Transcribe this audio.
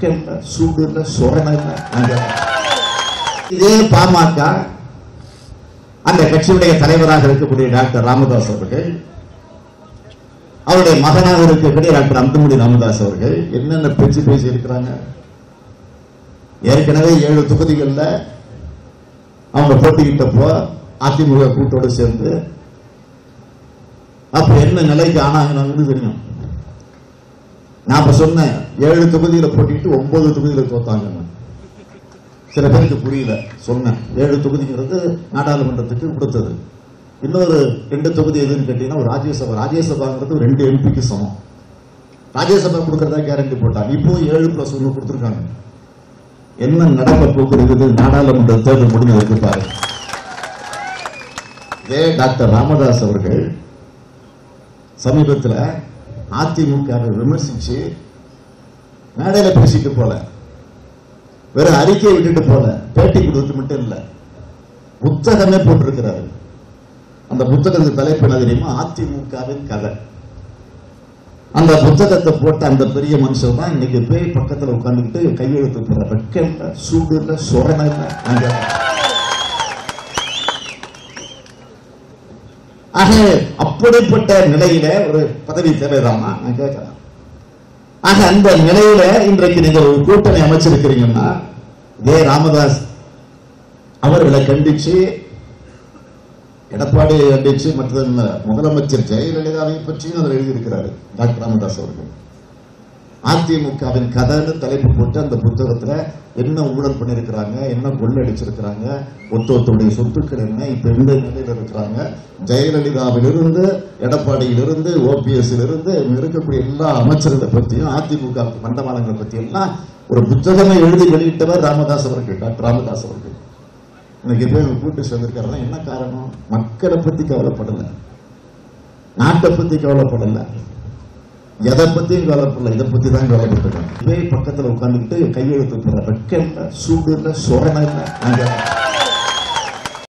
கேட்ட இல்ல சூடு இல்ல இதே பாமக அந்த கட்சியுடைய தலைவராக இருக்கக்கூடிய டாக்டர் ராமதாஸ் அவர்கள் அவருடைய மகனாக இருக்கக்கூடிய டாக்டர் அந்தமுடி ராமதாஸ் அவர்கள் என்னென்ன பேச்சு பேசி இருக்கிறாங்க ஏற்கனவே ஏழு தொகுதிகளில் அவங்க போட்டிக்கிட்டப்போ அதிமுக கூட்டோடு சேர்ந்து அப்ப என்ன நிலைக்கு ஆனாங்கன்னு தெரியும். நான் இப்ப சொன்னேன் ஏழு தொகுதியில போட்டிட்டு ஒன்பது தொகுதியில தோத்தாங்க. சில பேருக்கு புரியல சொன்னேன். ஏழு தொகுதிங்கிறது நாடாளுமன்றத்துக்கு கொடுத்தது. இன்னொரு ரெண்டு தொகுதி எதுன்னு கேட்டீங்கன்னா ஒரு ராஜ்யசபா. ராஜ்யசபாங்கிறது ரெண்டு எம்பிக்கு சமம். ராஜ்யசபா கொடுக்கறதா கேரண்டி போட்டாங்க இப்போ ஏழு பிளஸ் ஒன்று கொடுத்துருக்காங்க. என்ன நடக்க போகிறது நாடாளுமன்ற தேர்தல் முடிஞ்சதுக்கு பாரு. இதே டாக்டர் ராமதாஸ் அவர்கள் சமீபத்தில் அதிமுக விமர்சிச்சு மேடையில பேசிட்டு போல. வெறும் அறிக்கையை விட்டுட்டு போல. பேட்டி கொடுத்து மட்டும் இல்ல. புத்தகமே போட்டிருக்கிறாரு. அந்த புத்தகத்துக்கு தலைப்பு என்ன தெரியுமா? அதிமுகவின் கதை. அந்த புத்தகத்தை போட்ட அந்த பெரிய மனுஷன் தான் இன்னைக்கு பேய் பக்கத்துல உட்காந்துக்கிட்டு கையெழுத்து போற வெக்கம் இல்ல சூடு இல்ல சொரணை இல்ல நாங்க ஆக அப்படிப்பட்ட நிலையில ஒரு பதவி தேவைதாமா நான் கேட்கிறேன். ஆக அந்த நிலையில இன்றைக்கு நீங்க ஒரு கூட்டணி அமைச்சிருக்கிறீங்கன்னா இதே ராமதாஸ் அவர்களை கண்டிச்சு எடப்பாடி கண்டிச்சு மற்ற முதலமைச்சர் ஜெயலலிதாவை பற்றியும் அதில் எழுதியிருக்கிறாரு. டாக்டர் ராமதாஸ் அவர்கள். அதிமுகவின் கதைன்னு தலைப்பு போட்டு அந்த புத்தகத்துல என்ன ஊழல் பண்ணிருக்கிறாங்க என்ன கொள்ளடிச்சிருக்கிறாங்க ஒத்தொத்துடைய சொத்துக்கள் என்ன இப்ப எந்த நிலையில இருக்கிறாங்க? ஜெயலலிதாவிலிருந்து எடப்பாடியிலிருந்து ஓபிஎஸ் இருந்து இருக்கக்கூடிய எல்லா அமைச்சர்களை பற்றியும் அதிமுக மண்டமானங்களை பத்தி எல்லாம் ஒரு புத்தகமே எழுதி வெளியிட்டவர் ராமதாஸ் அவர்கள் டாக்டர் ராமதாஸ் அவர்கள். எனக்கு போய் கூட்டு சேர்ந்திருக்காருன்னா என்ன காரணம்? மக்களை பத்தி கவலைப்படல. நாட்டை பத்தி கவலைப்படல. எதை பத்தியும் கவலைப்படல இதை பத்தி தான் கவலைப்பட்டிருக்காங்க இதே பக்கத்துல உட்காந்துக்கிட்டு கையெழுத்து போற வெக்கம் இல்லை சூடு இல்லை சொரணை இல்லை